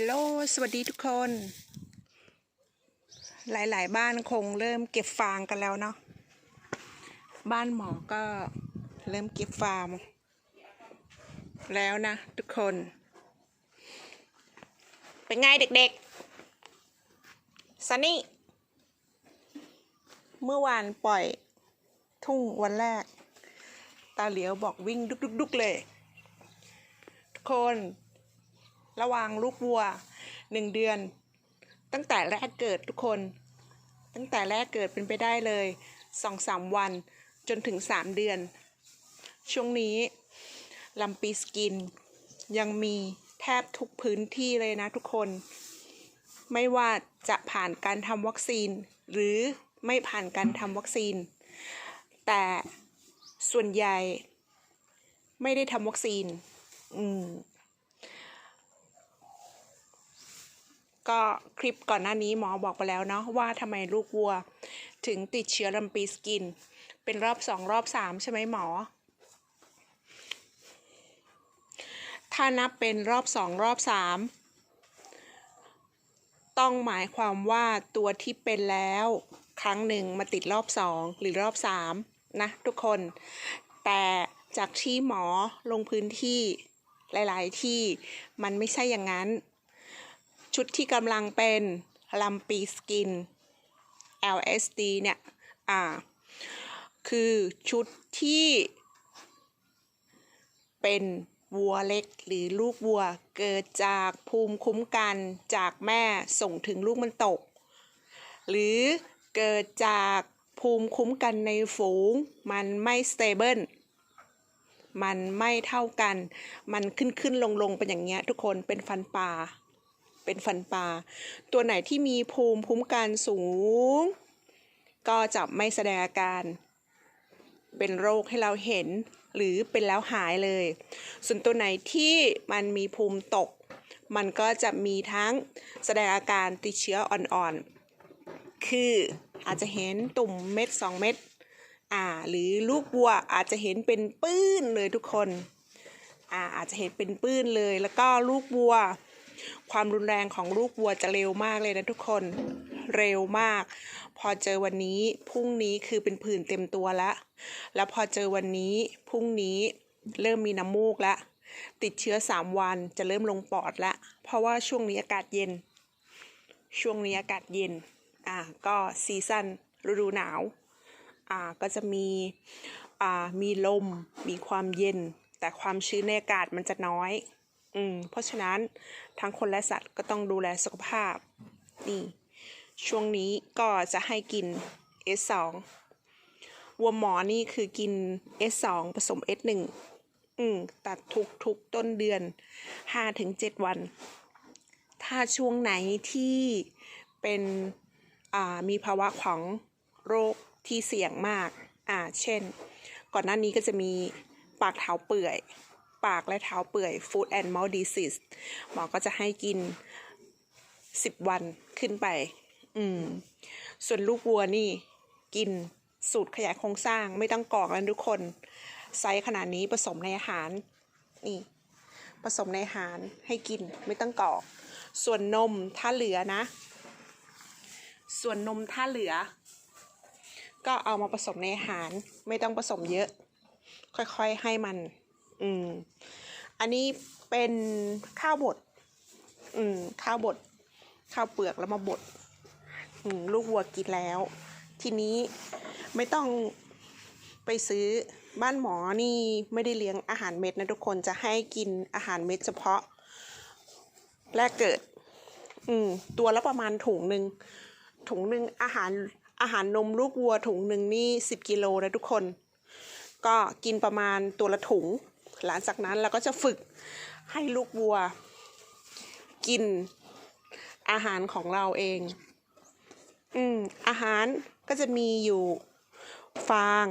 ฮัลโหล สวัสดีทุกคน หลาย ๆ บ้านคงเริ่มเก็บฟางกันแล้วเนาะ บ้านหมอก็เริ่มเก็บฟางแล้วนะทุกคน เป็นไงเด็ก ๆ ซันนี่ เมื่อวานปล่อยทุ่งวันแรก ตาเหลียวบอกวิ่งดุกๆเลย ทุกคน ระหว่างลูกวัวหนึ่งเดือน ตั้งแต่แรกเกิดทุกคน ตั้งแต่แรกเกิดเป็นไปได้เลยสองสามวันจนถึงสามเดือน ช่วงนี้ลำปีสกิน ยังมีแทบทุกพื้นที่เลยนะทุกคน ไม่ว่าจะผ่านการทำวัคซีน หรือไม่ผ่านการทำวัคซีน แต่ส่วนใหญ่ไม่ได้ทำวัคซีน อืม ก็คลิปก่อนหน้านี้หมอบอกไปแล้วเนาะว่าทำไมลูกวัว ถึงติดเชื้อลำปีสกิน เป็นรอบสองรอบสามใช่ไหมหมอ ถ้านับเป็นรอบสองรอบสามต้องหมายความว่าตัวที่เป็นแล้วครั้งหนึ่งมาติดรอบสองหรือรอบสามนะทุกคน แต่จากที่หมอลงพื้นที่หลาย ๆ ที่มันไม่ใช่อย่างนั้น ชุดที่กำลังเป็นลัมปีสกิน LSD เนี่ย อ่า คือชุดที่เป็นวัวเล็กหรือลูกวัวเกิดจากภูมิคุ้มกันจากแม่ส่งถึงลูกมันตก หรือเกิดจากภูมิคุ้มกันในฝูง มันไม่สเตเบิลมันไม่เท่ากัน มันขึ้นขึ้นลงลงเป็นอย่างเงี้ยทุกคนเป็นฟันปลา เป็นฟันปลา ตัวไหนที่มีภูมิคุ้มกันสูง ก็จะไม่แสดงอาการ เป็นโรคให้เราเห็น หรือเป็นแล้วหายเลย ส่วนตัวไหนที่มันมีภูมิตก มันก็จะมีทั้งแสดงอาการติดเชื้ออ่อนๆ คืออาจจะเห็นตุ่มเม็ด 2 เม็ดอ่า หรือลูกวัวอาจจะเห็นเป็นปื้นเลยทุกคน อ่า อาจจะเห็นเป็นปื้นเลย แล้วก็ลูกวัว ความรุนแรงของลูกวัวจะเร็วมากเลยนะทุกคนเร็วมาก พอเจอวันนี้พรุ่งนี้คือเป็นผื่นเต็มตัวแล้วแล้วพอเจอวันนี้พรุ่งนี้เริ่มมีน้ำมูกแล้วติดเชื้อสามวันจะเริ่มลงปอดแล้วเพราะว่าช่วงนี้อากาศเย็น ช่วงนี้อากาศเย็นอ่าก็ซีซั่นฤดูหนาวอ่าก็จะมีอ่ามีลมมีความเย็น แต่ความชื้นในอากาศมันจะน้อย อืมเพราะฉะนั้นทั้งคนและสัตว์ก็ต้องดูแลสุขภาพ นี่ ช่วงนี้ก็จะให้กิน S2 วัวหมอนี่คือกิน S2 ผสม S1 อืมตัดทุกทุกต้นเดือน 5-7 วัน ถ้าช่วงไหนที่เป็นอ่ามีภาวะของโรคที่เสี่ยงมาก อ่า เช่น ก่อนหน้านี้ก็จะมีปากเท้าเปื่อย ปากและเท้าเปื่อย foot and mouth disease หมอก็จะให้กิน 10 วันขึ้นไป อืม ส่วนลูกวัวนี่ กินสูตรขยายโครงสร้างไม่ต้องกรอกแล้วทุกคน ไซส์ขนาดนี้ผสมในอาหาร นี่ผสมในอาหารให้กินไม่ต้องกรอก ส่วนนมถ้าเหลือนะ ส่วนนมถ้าเหลือ ก็เอามาผสมในอาหารไม่ต้องผสมเยอะ ค่อยๆให้มัน อืม อันนี้เป็นข้าวบด อืม ข้าวบด ข้าวเปลือกแล้วมาบด อืม ลูกวัวกินแล้ว ทีนี้ไม่ต้องไปซื้อบ้านหมอนี่ไม่ได้เลี้ยงอาหารเม็ดนะทุกคนจะให้กินอาหารเม็ดเฉพาะ แรกเกิด อืม ตัวละประมาณถุงหนึ่งถุงหนึ่งอาหารอาหารนมลูกวัวถุงหนึ่งนี่สิบกิโลนะทุกคน ก็กินประมาณตัวละถุง หลังจากนั้นเราก็จะฝึกให้ลูกวัวกินอาหารของเราเอง อืม อาหารก็จะมีอยู่ฟาง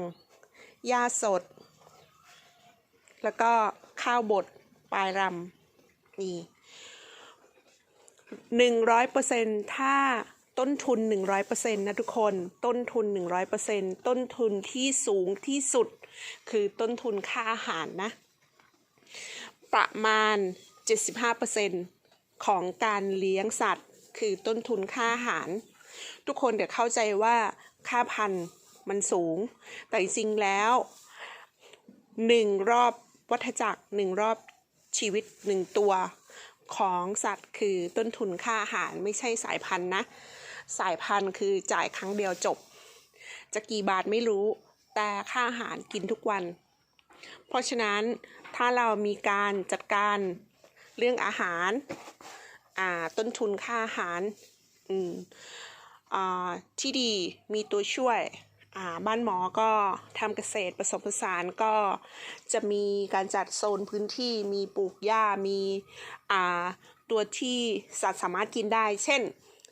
หญ้าสด แล้วก็ข้าวบดปลายรำนี่หนึ่งร้อยเปอร์เซ็นถ้าต้นทุนหนึ่งร้อยเปอร์เซ็นนะทุกคน ต้นทุนหนึ่งร้อยเปอร์เซ็นต้นทุนที่สูงที่สุด คือต้นทุนค่าอาหารนะ ประมาณ 75%อของการเลี้ยงสัตว์ คือต้นทุนค่าอาหาร ทุกคนเดี๋ยวเข้าใจว่าค่าพันธุ์มันสูง แต่จริงแล้วหนึ่งรอบวัฏจักรหนึ่งรอบชีวิตหนึ่งตัวของสัตว์คือต้นทุนค่าอาหารไม่ใช่สายพันธุ์นะ สายพันธุ์คือจ่ายครั้งเดียวจบ จะกี่บาทไม่รู้แต่ค่าอาหารกินทุกวัน เพราะฉะนั้น ถ้าเรามีการจัดการเรื่องอาหารอ่าต้นทุนค่าอาหารอืมอ่าที่ดีมีตัวช่วยอ่าบ้านหมอก็ทำเกษตรผสมผสานก็จะมีการจัดโซนพื้นที่มีปลูกหญ้ามีอ่าตัวที่สัตว์สามารถกินได้ เช่น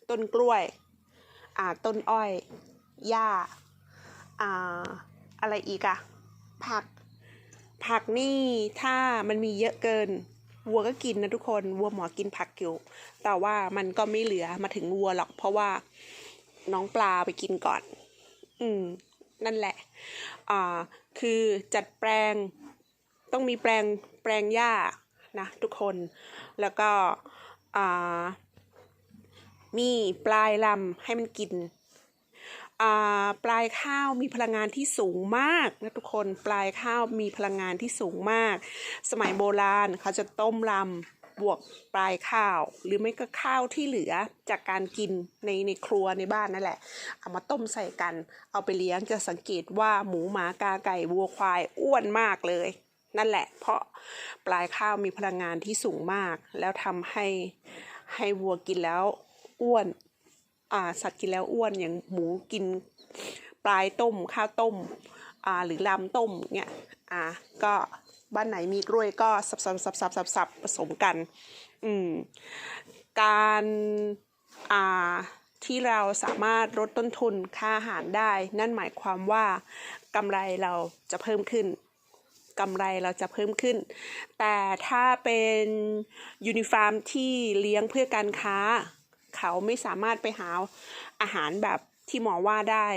ต้นกล้วยอ่าต้นอ้อยหญ้าอ่าอะไรอีกอะผัก ผักนี่ถ้ามันมีเยอะเกิน วัวก็กินนะทุกคน วัวหมอกินผักอยู่ แต่ว่ามันก็ไม่เหลือมาถึงวัวหรอก เพราะว่าน้องปลาไปกินก่อน อืม นั่นแหละ อ่า คือจัดแปลง ต้องมีแปลงแปลงหญ้านะทุกคน แล้วก็ อ่า มีปลายลำให้มันกิน ปลายข้าวมีพลังงานที่สูงมากนะทุกคนปลายข้าวมีพลังงานที่สูงมาก สมัยโบราณเขาจะต้มลำบวกปลายข้าว หรือไม่ก็ข้าวที่เหลือจากการกินในในครัวในบ้านนั่นแหละเอามาต้มใส่กันเอาไปเลี้ยงจะสังเกตว่าหมูหมากาไก่วัวควายอ้วนมากเลยนั่นแหละ เพราะปลายข้าวมีพลังงานที่สูงมาก แล้วทำให้ให้วัวกินแล้วอ้วน สัตว์กินแล้วอ้วนอย่างหมูกินปลายต้มข้าวต้มอ่าหรือลำต้มเนี่ยอ่าก็บ้านไหนมีกล้วยก็สับสับสับสับสับสับผสมกัน อืม การอ่าที่เราสามารถลดต้นทุนค่าอาหารได้ นั่นหมายความว่ากำไรเราจะเพิ่มขึ้นกำไรเราจะเพิ่มขึ้น แต่ถ้าเป็นยูนิฟาร์มที่เลี้ยงเพื่อการค้า เขาไม่สามารถไปหาอาหารแบบที่หมอว่าได้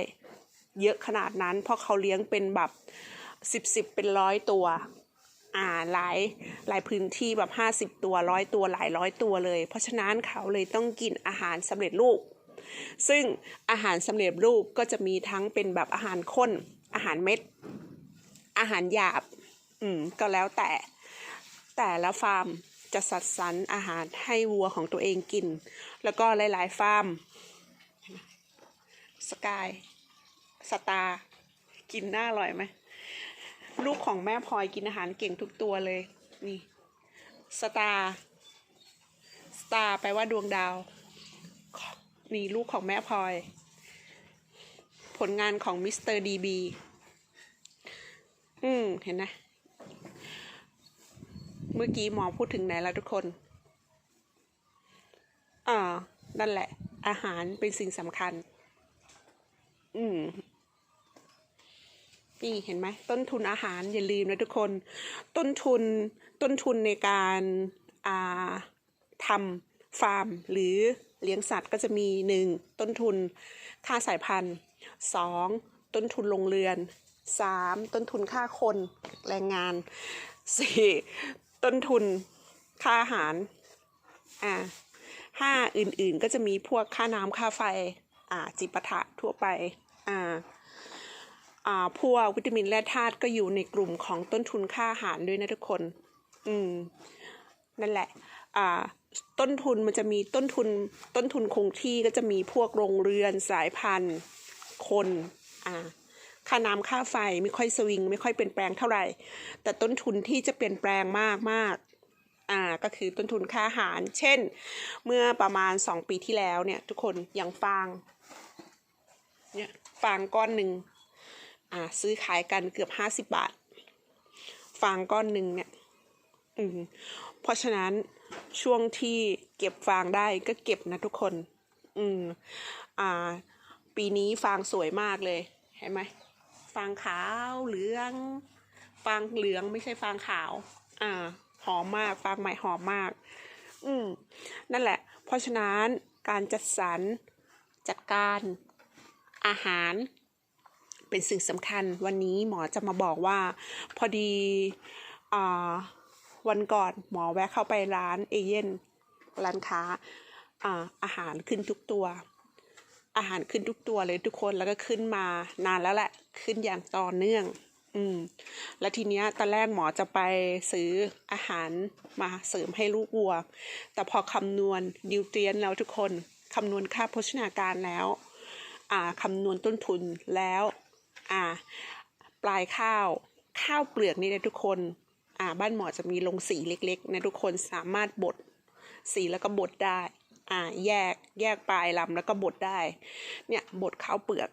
เยอะขนาดนั้น เพราะเขาเลี้ยงเป็นแบบสิบสิบเป็นร้อยตัว อ่าหลายหลายพื้นที่แบบห้าสิบตัวร้อยตัวหลายร้อยตัวเลย เพราะฉะนั้นเขาเลยต้องกินอาหารสำเร็จรูป ซึ่งอาหารสำเร็จรูปก็จะมีทั้งเป็นแบบอาหารข้น อาหารเม็ด อาหารหยาบ อืม ก็แล้วแต่แต่ละฟาร์ม จะสัดสรรอาหารให้วัวของตัวเองกิน แล้วก็หลาย ๆ ฟาร์มสกายสตาร์กินน่าอร่อยไหมลูกของแม่พลอยกินอาหารเก่งทุกตัวเลย นี่สตาร์สตาร์แปลว่าดวงดาว นี่ลูกของแม่พลอย ผลงานของมิสเตอร์ดีบีอืม เห็นไหม เมื่อกี้หมอพูดถึงไหนแล้วทุกคน อ่า นั่นแหละ อาหารเป็นสิ่งสำคัญ อืม นี่เห็นไหม ต้นทุนอาหารอย่าลืมนะทุกคน ต้นทุน ต้นทุนในการอ่าทำฟาร์ม หรือเลี้ยงสัตว์ก็จะมีหนึ่งต้นทุนค่าสายพันธุ์สองต้นทุนลงเรือนสามต้นทุนค่าคนแรงงานสี่ ต้นทุนค่าอาหาร อ่าห้าอื่นๆก็จะมีพวกค่าน้ำค่าไฟ อ่า จิปาถะทั่วไป อ่า อ่า พวกวิตามินและธาตุก็อยู่ในกลุ่มของต้นทุนค่าอาหารด้วยนะทุกคน อืม นั่นแหละ อ่า ต้นทุนมันจะมีต้นทุน ต้นทุนคงที่ก็จะมีพวกโรงเรือนสายพันธุ์ คน อ่า ค่าน้ำค่าไฟไม่ค่อยสวิง ไม่ค่อยเปลี่ยนแปลงเท่าไหร่ แต่ต้นทุนที่จะเปลี่ยนแปลงมากมากอ่าก็คือต้นทุนค่าอาหาร เช่น เมื่อประมาณสองปีที่แล้วเนี่ย ทุกคนอย่างฟางเนี่ยฟางก้อนหนึ่งอ่าซื้อขายกันเกือบห้าสิบบาท ฟางก้อนหนึ่งเนี่ยอืมเพราะฉะนั้นช่วงที่เก็บฟางได้ก็เก็บนะทุกคน อืมอ่า ปีนี้ฟางสวยมากเลย เห็นไหม ฟางขาวเหลือง ฟางเหลืองไม่ใช่ฟางขาว อ่า หอมมาก ฟางใหม่หอมมาก อืม นั่นแหละ เพราะฉะนั้นการจัดสรรจัดการอาหารเป็นสิ่งสำคัญวันนี้หมอจะมาบอกว่า พอดีอ่าวันก่อนหมอแวะเข้าไปร้านเอเย่นร้านค้าอ่าอาหารขึ้นทุกตัว อาหารขึ้นทุกตัวเลยทุกคนแล้วก็ขึ้นมานานแล้วแหละขึ้นอย่างต่อเนื่อง อืม แล้วทีเนี้ยตอนแรกหมอจะไปซื้ออาหารมาเสริมให้ลูกวัว แต่พอคำนวณนิวเทียนแล้วทุกคนคำนวณค่าโภชนาการแล้ว อ่าคำนวณต้นทุนแล้ว อ่า ปลายข้าวข้าวเปลือกนี่นะทุกคน อ่า บ้านหมอจะมีลงสีเล็กๆนะทุกคนสามารถบดสีแล้วก็บดได้ อ่าแยกแยกปลายลำแล้วก็บดได้ เนี่ยบดข้าวเปลือก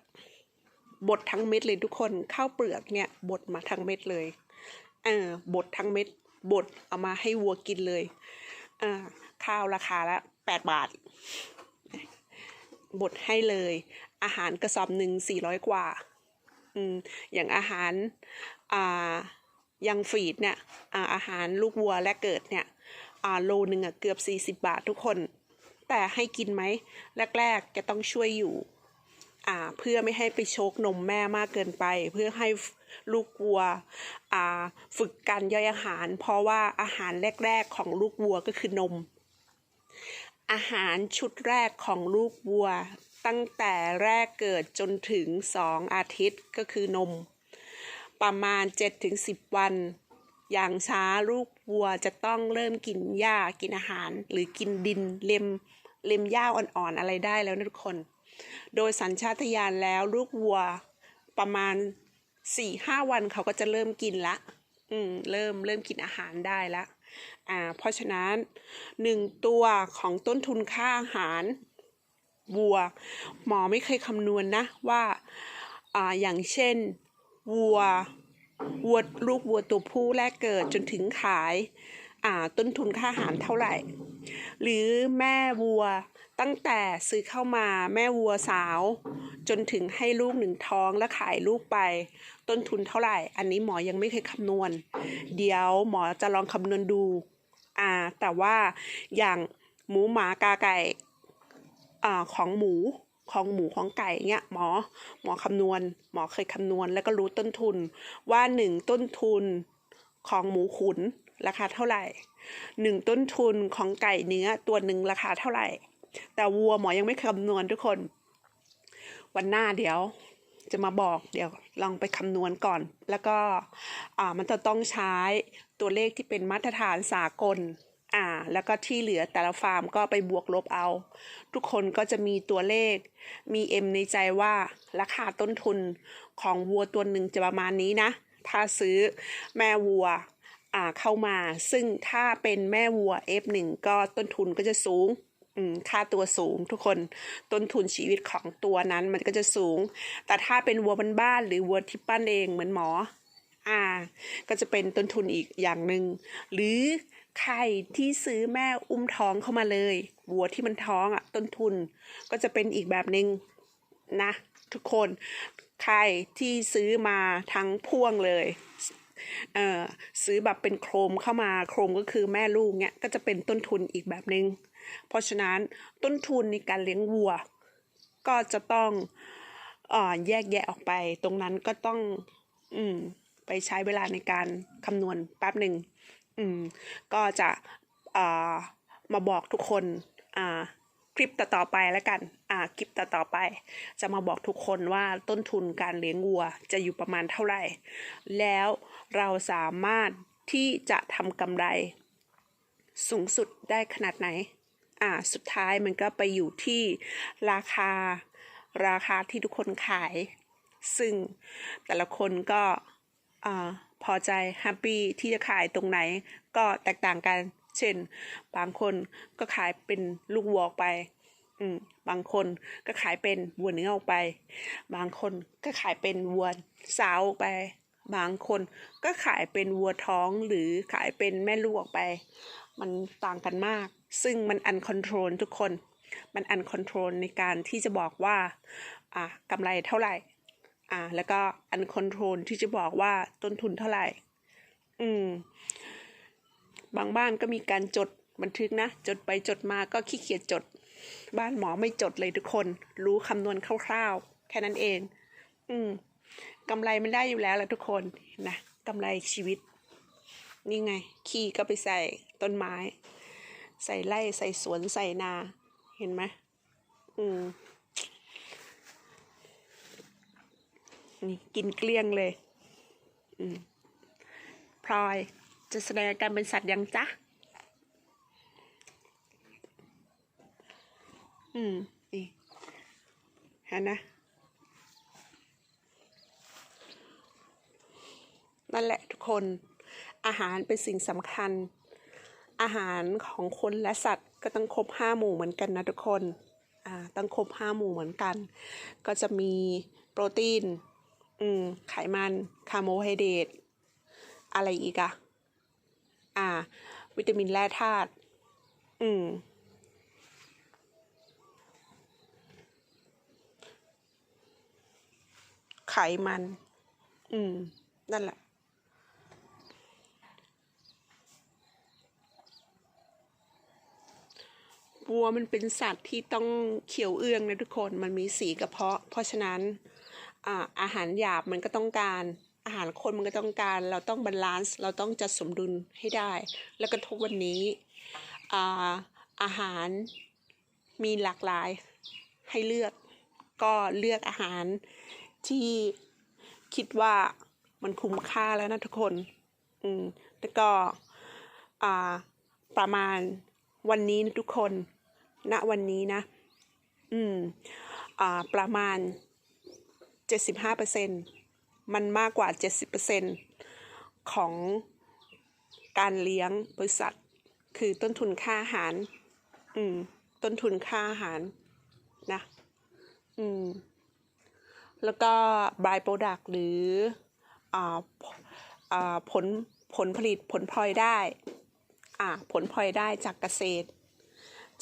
บดทั้งเม็ดเลยทุกคนข้าวเปลือกเนี่ยบดมาทั้งเม็ดเลยเออบดทั้งเม็ดบดเอามาให้วัวกินเลยอ่าข้าวราคาละแปดบาทบดให้เลย อาหารกระสอบหนึ่งสี่ร้อยกว่า อืมอย่างอาหารอ่ายังฟีดเนี่ยอ่าอาหารลูกวัวและเกิดเนี่ยอ่าโลหนึ่งอะเกือบสี่สิบบาททุกคน แต่ให้กินไหมแรก ๆ จะต้องช่วยอยู่อ่าเพื่อไม่ให้ไปโชกนมแม่มากเกินไป เพื่อให้ลูกวัวอ่าฝึกการย่อยอาหาร เพราะว่าอาหารแรก ๆของลูกวัวก็คือนม อาหารชุดแรกของลูกวัว ตั้งแต่แรกเกิดจนถึง 2 อาทิตย์ก็คือนม ประมาณ 7-10 วัน อย่างช้าลูกวัวจะต้องเริ่มกินหญ้ากินอาหาร หรือกินดินเล็ม เล็มหญ้าอ่อนๆอะไรได้แล้วนะทุกคน โดยสัญชาตญาณแล้วลูกวัวประมาณ4-5วันเขาก็จะเริ่มกินละ อืม เริ่มเริ่มกินอาหารได้ละ อ่า เพราะฉะนั้นหนึ่งตัวของต้นทุนค่าอาหารวัว หมอไม่เคยคำนวณนะว่า อ่า อย่างเช่นวัววัวลูกวัวตัวผู้แรกเกิดจนถึงขาย อ่า ต้นทุนค่าอาหารเท่าไหร่ หรือแม่วัวตั้งแต่ซื้อเข้ามาแม่วัวสาว จนถึงให้ลูกหนึ่งท้องแล้วขายลูกไป ต้นทุนเท่าไหร่ อันนี้หมอยังไม่เคยคำนวณ เดี๋ยวหมอจะลองคำนวณดูอ่าแต่ว่าอย่างหมูหมากาไก่อ่าของหมูของหมูของไก่เนี่ยหมอหมอคำนวณ หมอเคยคำนวณแล้วก็รู้ต้นทุนว่าหนึ่งต้นทุนของหมูขุน ราคาเท่าไหร่หนึ่งต้นทุนของไก่เนื้อตัวหนึ่งราคาเท่าไหร่ แต่วัวหมอยังไม่คำนวณทุกคน วันหน้าเดี๋ยวจะมาบอกเดี๋ยวลองไปคำนวณก่อน แล้วก็อ่ามันจะต้องใช้ตัวเลขที่เป็นมาตรฐานสากลอ่าแล้วก็ที่เหลือแต่ละฟาร์มก็ไปบวกลบเอา ทุกคนก็จะมีตัวเลข มีเอ็มในใจว่าราคาต้นทุนของวัวตัวหนึ่งจะประมาณนี้นะ ถ้าซื้อแม่วัว เข้ามา ซึ่งถ้าเป็นแม่วัว F1 ก็ต้นทุนก็จะสูงค่าตัวสูงทุกคนต้นทุนชีวิตของตัวนั้นมันก็จะสูง แต่ถ้าเป็นวัวบ้านๆหรือวัวที่ปั้นเองเหมือนหมอ อ่า ก็จะเป็นต้นทุนอีกอย่างหนึ่งหรือไข่ที่ซื้อแม่อุ้มท้องเข้ามาเลยวัวที่มันท้องอะต้นทุนก็จะเป็นอีกแบบหนึ่งนะ ทุกคนไข่ที่ซื้อมาทั้งพ่วงเลย ซื้อแบบเป็นโครมเข้ามาโครมก็คือแม่ลูกเนี่ยก็จะเป็นต้นทุนอีกแบบหนึง่งเพราะฉะนั้นต้นทุนในการเลี้ยงวัว ก็จะต้องเออแยกแยะออกไป ตรงนั้นก็ต้องอืมไปใช้เวลาในการคำนวณแป๊บหนึ่งอืมก็จะอ่ามาบอกทุกคนอ่า คลิปต่อๆไปแล้วกัน อ่า คลิปต่อๆไป จะมาบอกทุกคนว่าต้นทุนการเลี้ยงวัวจะอยู่ประมาณเท่าไหร่ แล้วเราสามารถที่จะทำกำไร สูงสุดได้ขนาดไหน อ่า สุดท้ายมันก็ไปอยู่ที่ราคา ราคาที่ทุกคนขาย ซึ่งแต่ละคนก็ อ่า พอใจแฮปปี้ที่จะขายตรงไหนก็แตกต่างกัน เช่น บางคนก็ขายเป็นลูกวัวออกไปอืมบางคนก็ขายเป็นวัวเนื้อออกไป บางคนก็ขายเป็นวัวสาวออกไป บางคนก็ขายเป็นวัวท้องหรือขายเป็นแม่ลูกออกไป มันต่างกันมาก ซึ่งมันอันคอนโทรลทุกคน มันอันคอนโทรลในการที่จะบอกว่า อ่ากำไรเท่าไหร่ อ่าแล้วก็อันคอนโทรลที่จะบอกว่าต้นทุนเท่าไหร่ อืม บางบ้านก็มีการจดบันทึกนะ จดไปจดมาก็ขี้เกียจจด บ้านหมอไม่จดเลยทุกคน รู้คำนวณคร่าวๆ แค่นั้นเอง อืมกำไรมันได้อยู่แล้วแหละทุกคนนะกำไรชีวิต นี่ไง ขี้ก็ไปใส่ต้นไม้ ใส่ไร่ใส่สวนใส่นา เห็นไหมอืมนี่กินเกลี้ยงเลย อืมพลอย จะแสดงการเป็นสัตว์ยังจ๊ะ อืม นี่เห็นนะ นั่นแหละทุกคน อาหารเป็นสิ่งสำคัญ อาหารของคนและสัตว์ก็ต้องครบห้าหมู่เหมือนกันนะทุกคน อ่า ต้องครบห้าหมู่เหมือนกัน ก็จะมีโปรตีน อืม ไขมัน คาร์โบไฮเดรต อะไรอีกอะ อ่า วิตามินแร่ธาตุอืมไขมัน อืม นั่นแหละ วัวมันเป็นสัตว์ที่ต้องเขียวเอื้องนะทุกคน มันมีสีกระเพาะ เพราะฉะนั้นอ่าอาหารหยาบมันก็ต้องการ อาหารคนมันก็ต้องการ เราต้องบาลานซ์เราต้องจัดสมดุลให้ได้ แล้วก็ทุกวันนี้อาอาหารมีหลากหลายให้เลือก ก็เลือกอาหารที่คิดว่ามันคุ้มค่าแล้วนะทุกคน อืมแล้วก็อ่าประมาณวันนี้นะทุกคนณวันนี้นะ อืมอ่าประมาณ75% มันมากกว่า 70%ของการเลี้ยงบริษัท คือต้นทุนค่าอาหาร อืม ต้นทุนค่าอาหารนะ อืม แล้วก็ by product หรืออ่าอ่าผลผลผลิตผลพลอยได้ อ่า ผลพลอยได้จากเกษตร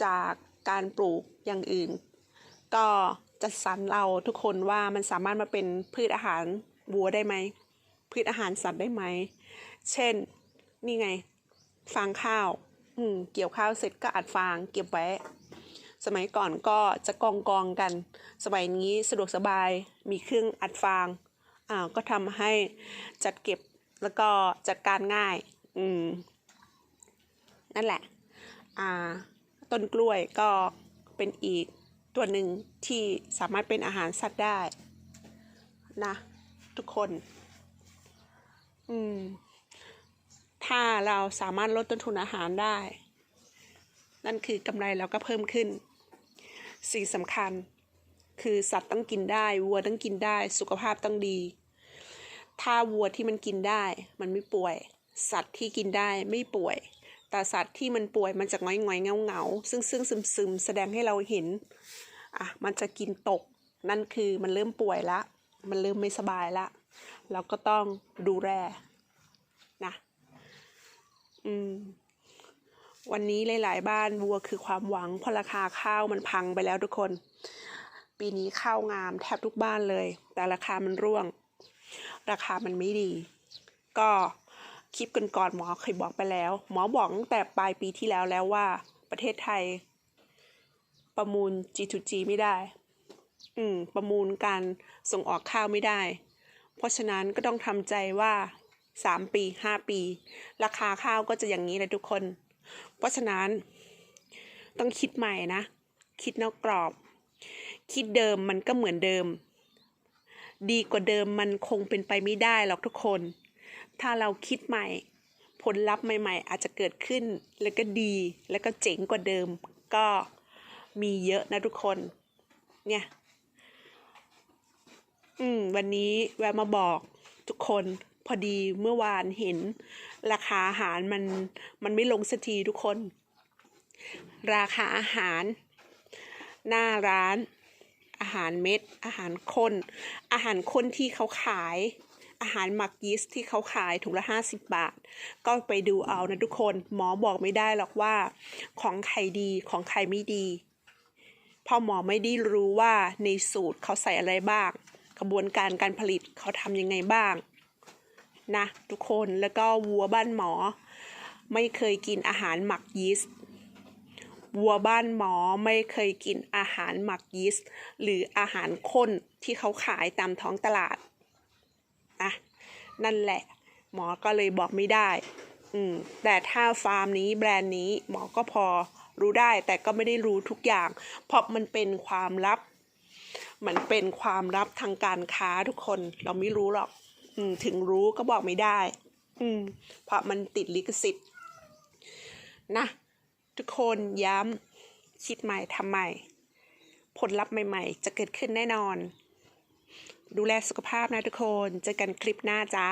จากการปลูกอย่างอื่น ก็จัดสรรเราทุกคนว่ามันสามารถมาเป็นพืชอาหาร วัวได้ไหมพืชอาหารสัตว์ได้ไหม เช่น นี่ไง ฟางข้าว อืม เกี่ยวข้าวเสร็จก็อัดฟางเก็บไว้ สมัยก่อนก็จะกองกองกัน สมัยนี้สะดวกสบาย มีเครื่องอัดฟาง อ่า ก็ทำให้จัดเก็บแล้วก็จัดการง่าย อืม นั่นแหละ อ่า ต้นกล้วยก็เป็นอีกตัวหนึ่งที่สามารถเป็นอาหารสัตว์ได้ นะ ทุกคน อืม ถ้าเราสามารถลดต้นทุนอาหารได้ นั่นคือกำไรเราก็เพิ่มขึ้น สิ่งสำคัญ คือสัตว์ต้องกินได้วัวต้องกินได้ สุขภาพต้องดี ถ้าวัวที่มันกินได้ มันไม่ป่วย สัตว์ที่กินได้ไม่ป่วยแต่สัตว์ที่มันป่วยมันจะง้อยงอยเงาเงาๆซึ่งซึ่งซึมซึมแสดงให้เราเห็น อะ มันจะกินตก นั่นคือมันเริ่มป่วยละ มันเริ่มไม่สบายละเราก็ต้องดูแลนะอืมวันนี้หลาย ๆ บ้านวัวคือความหวังเพราะราคาข้าวมันพังไปแล้วทุกคน ปีนี้ข้าวงามแทบทุกบ้านเลย แต่ราคามันร่วง ราคามันไม่ดี ก็คลิปกันก่อนหมอเคยบอกไปแล้ว หมอบอกตั้งแต่ปลายปีที่แล้วแล้วว่า ประเทศไทย ประมูล G2G ไม่ได้ อืมประมูลการส่งออกข้าวไม่ได้ เพราะฉะนั้นก็ต้องทำใจว่าสามปีห้าปี ราคาข้าวก็จะอย่างนี้เลยทุกคน เพราะฉะนั้น ต้องคิดใหม่นะ คิดนอกกรอบ คิดเดิมมันก็เหมือนเดิม ดีกว่าเดิมมันคงเป็นไปไม่ได้หรอกทุกคน ถ้าเราคิดใหม่ ผลลัพธ์ใหม่ ๆ อาจจะเกิดขึ้นแล้วก็ดีแล้วก็เจ๋งกว่าเดิม ก็มีเยอะนะทุกคน เนี่ย อืม วันนี้แวะมาบอกทุกคนพอดีเมื่อวานเห็น ราคาอาหารมันมันไม่ลงสักทีทุกคน ราคาอาหาร หน้าร้าน อาหารเม็ด อาหารข้นอาหารข้นที่เขาขาย อาหารหมักยีสต์ที่เขาขายถุงละห้าสิบบาท ก็ไปดูเอานะทุกคนหมอบอกไม่ได้หรอกว่า ของใครดีของใครไม่ดีเพราะหมอไม่ได้รู้ว่าในสูตรเขาใส่อะไรบ้าง ระบวนการการผลิตเขาทำยังไงบ้างนะทุกคนแล้วก็วัวบ้านหมอ ไม่เคยกินอาหารหมักยีสต์วัวบ้านหมอไม่เคยกินอาหารหมักยีสต์หรืออาหารข้นที่เขาขายตามท้องตลาดนะนั่นแหละ หมอก็เลยบอกไม่ได้อืมแต่ถ้าฟาร์มนี้แบรนด์นี้หมอก็พอรู้ได้แต่ก็ไม่ได้รู้ทุกอย่าง เพราะมันเป็นความลับ มันเป็นความลับทางการค้าทุกคน เราไม่รู้หรอก อืม ถึงรู้ก็บอกไม่ได้ อืม เพราะมันติดลิขสิทธิ์นะทุกคนย้ำคิดใหม่ทำใหม่ ผลลัพธ์ใหม่ๆ จะเกิดขึ้นแน่นอน ดูแลสุขภาพนะทุกคน เจอกันคลิปหน้าจ้า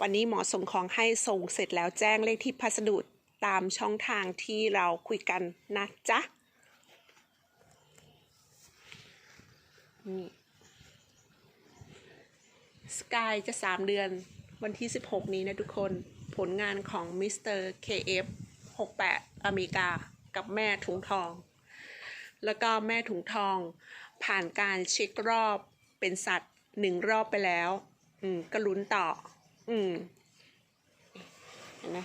วันนี้หมอส่งของให้ส่งเสร็จแล้วแจ้งเลขที่พัสดุตามช่องทางที่เราคุยกันนะจ๊ะ นี่สกายจะ 3 เดือนวันที่ 16 นี้นะทุกคนผลงานของมิสเตอร์ KF 68 อเมริกา กับแม่ถุงทอง แล้วก็แม่ถุงทอง ผ่านการเช็ครอบเป็นสัตว์หนึ่งรอบไปแล้ว อืม ก็ลุ้นต่อ อืมเห็นไหม